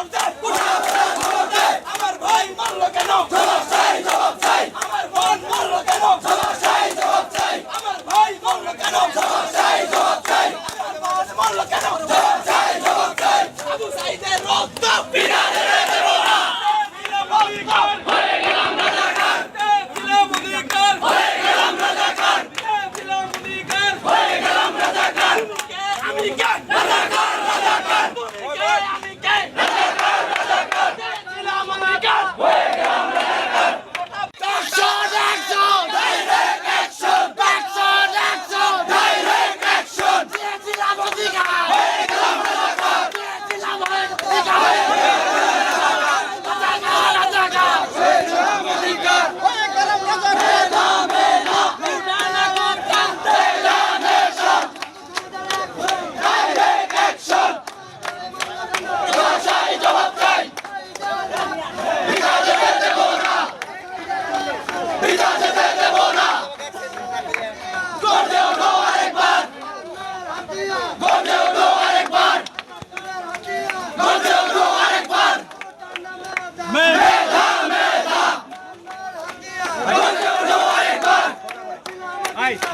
খবর দে খবর দে আমার ভাই মারলো কেন জবাব চাই জবাব চাই আমার বোন মারলো কেন জবাব চাই জবাব চাই আমার ভাই মারলো কেন জবাব চাই জবাব চাই আমার বোন মারলো কেন জবাব চাই জবাব চাই আবু সাইদের রক্ত বিনারে দেব না বিনামূল্যে হয়ে গেলাম রাজাকার বিনামূল্যে হয়ে গেলাম রাজাকার বিনামূল্যে হয়ে গেলাম রাজাকার আমি কে রাজাকার রাজাকার তুমি কে আমি কে রাজাকার রাজাকার বিনামূল্যে হয়ে গেলাম রাজাকার Action! Action! Direct action! Action! Action! Direct action! দিয়েছিলাম অধিকার! হয়ে গেলাম রাজাকার! দিয়েছিলাম অধিকার! হয়ে গেলাম রাজাকার! রাজাকার! হয়ে গেলাম অধিকার! হয়ে গেলাম রাজাকার! মেধা, মেধা! লুটানা করতাম! মেধা, মেধা! Direct action! জবাব চাই, জবাব চাই! ভিক্ষা যেতে দেব না! ভিক্ষা যেতে দেব না! গর্জে ওঠো আরেকবার! গর্জে ওঠো আরেকবার! গর্জে ওঠো আরেকবার! মেধা, মেধা! গর্জে ওঠো আরেকবার! হয়ে গেলাম রাজাকার!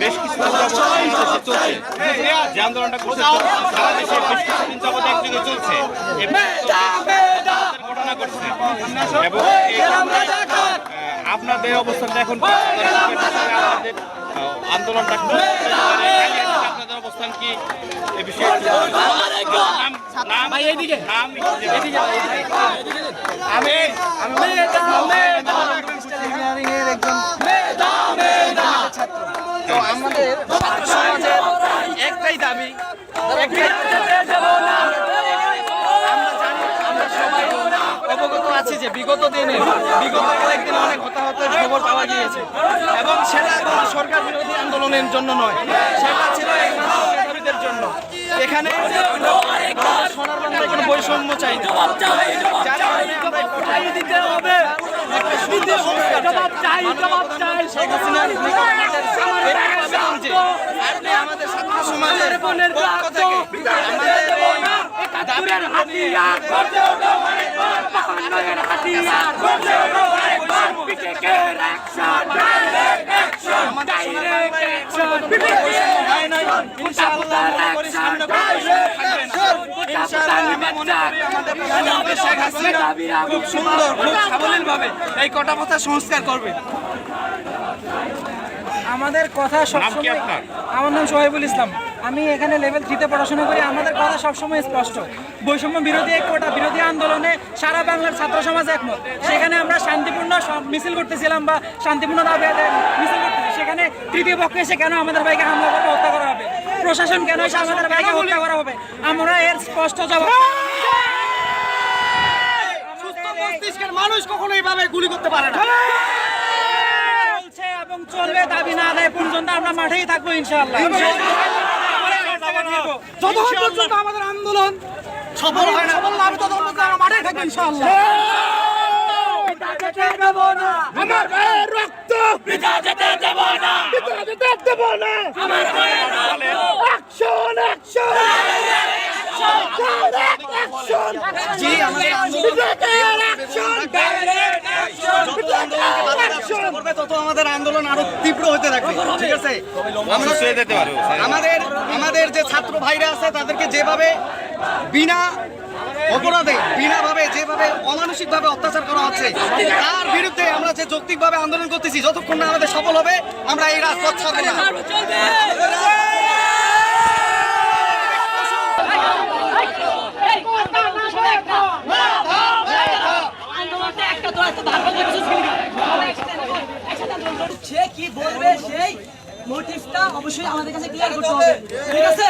বেশ কিছু চলছে যে আন্দোলনটা করছে দেশে বেশ কিছুদিন! ঘটনা ঘটছে এবং আপনাদের অবস্থানটা এখন আপনাদের আন্দোলনটা আপনাদের অবস্থান কি এ বিষয়ে তো আমাদের সমাজের একটাই দাবি আমরা সবাই অবগত আছি যে বিগত দিনে বিগত কয়েকদিন অনেক হতাহতের খবর পাওয়া গিয়েছে। এবং সেটা সরকার বিরোধী আন্দোলনের জন্য নয় সেটা ছিল জন্য। এখানে সোনার বাংলায় কোনো বৈষম্য চাই না আমাদের খুব সুন্দর খুব সাবলীল ভাবে এই কটা কথা সংস্কার করবে। আমাদের কথা সবসময় আমার নাম সোহেবুল ইসলাম। আমি এখানে লেভেল থ্রিতে পড়াশোনা করি। আমাদের কথা সবসময় স্পষ্ট। বৈষম্য বিরোধী এক কোটা বিরোধী আন্দোলনে সারা বাংলার ছাত্র সমাজ একমত। সেখানে আমরা শান্তিপূর্ণ সব- মিছিল করতেছিলাম বা শান্তিপূর্ণ দাবি আদায় মিছিল সেখানে তৃতীয় পক্ষ এসে কেন আমাদের ভাইকে হামলা করবে হত্যা করা হবে? প্রশাসন কেন এসে আমাদের ভাইকে হত্যা করা হবে? আমরা এর স্পষ্ট জবাব মস্তিষ্কের মানুষ কখনো এইভাবে গুলি করতে পারে না। চলছে এবং চলবে দাবি না আদায় পর্যন্ত আমরা মাঠেই থাকব ইনশাআল্লাহ। যতক্ষণ পর্যন্ত আমাদের আন্দোলন সফল হয় না। সফল না হবে ততক্ষণ পর্যন্ত আমরা মাঠে থাকব ইনশাআল্লাহ। আমার পিতা যেতে দেব না। পিতা যেতে দেব না। আমার ভাইয়ের অ্যাকশন অ্যাকশন। জি আমাদের আন্দোলন অ্যাকশন ডাইরেক্ট অ্যাকশন। যত আন্দোলনকে বাধা দেওয়ার চেষ্টা করবে। তত আমাদের আন্দোলন আরও তীব্র হতে থাকবে। ঠিক আছে? আমরা শুয়ে যেতে পারো আমাদের আমাদের যে ছাত্র ভাইরা আছে তাদেরকে যেভাবে বিনা অপরাধে বিনাভাবে যেভাবে অমানসিকভাবে অত্যাচার করা হচ্ছে। তার বিরুদ্ধে আমরা যে যৌক্তিকভাবে আন্দোলন করতেছি, যতক্ষণ না আমাদের সফল হবে, আমরা এই রাজপথ ছাড়বো না। সেই মোটিভটা অবশ্যই আমাদের কাছে ক্লিয়ার করতে হবে। ঠিক আছে?